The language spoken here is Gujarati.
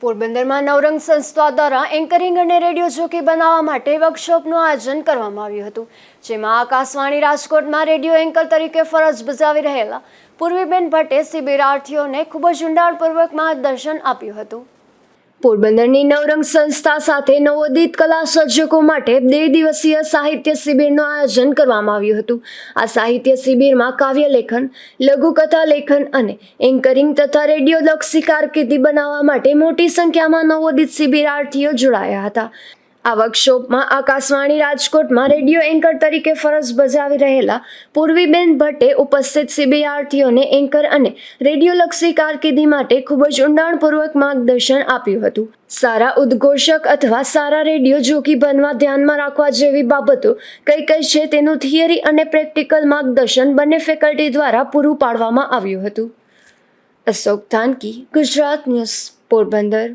પોરબંદરમાં નવરંગ સંસ્થા દ્વારા એન્કરિંગ અને રેડિયો જોકી બનાવવા માટે વર્કશોપનું આયોજન કરવામાં આવ્યું હતું, જેમાં આકાશવાણી રાજકોટમાં રેડિયો એન્કર તરીકે ફરજ બજાવી રહેલા પૂર્વીબેન ભટ્ટે શિબિરાર્થીઓને ખૂબ જ ઊંડાણપૂર્વક માર્ગદર્શન આપ્યું હતું. પોરબંદરની નવરંગ સંસ્થા સાથે નવોદિત કલા સર્જકો માટે બે દિવસીય સાહિત્ય શિબિરનું આયોજન કરવામાં આવ્યું હતું. આ સાહિત્ય શિબિરમાં કાવ્ય લેખન, લઘુકથા લેખન અને એન્કરિંગ તથા રેડિયો લક્ષી કારકિર્દી બનાવવા માટે મોટી સંખ્યામાં નવોદિત શિબિરાર્થીઓ જોડાયા હતા. આ વર્કશોપમાં આકાશવાણી રાજકોટમાં રેડિયો એન્કર તરીકે ફરજ બજાવી રહેલા પૂર્વીબેન ભટ્ટે ઉપસ્થિત સીબીઆરટીઓને એન્કર અને રેડિયોલક્ષી કારકિર્દી માટે ખૂબ જ ઊંડાણપૂર્વક માર્ગદર્શન આપ્યું હતું. સારા ઉદ્ઘોષક અથવા સારા રેડિયો જોકી બનવા ધ્યાનમાં રાખવા જેવી બાબતો કઈ કઈ છે તેનું થિયરી અને પ્રેક્ટિકલ માર્ગદર્શન બંને ફેકલ્ટી દ્વારા પૂરું પાડવામાં આવ્યું હતું. અશોક થાનકી ગુજરાત ન્યૂઝ, પોરબંદર.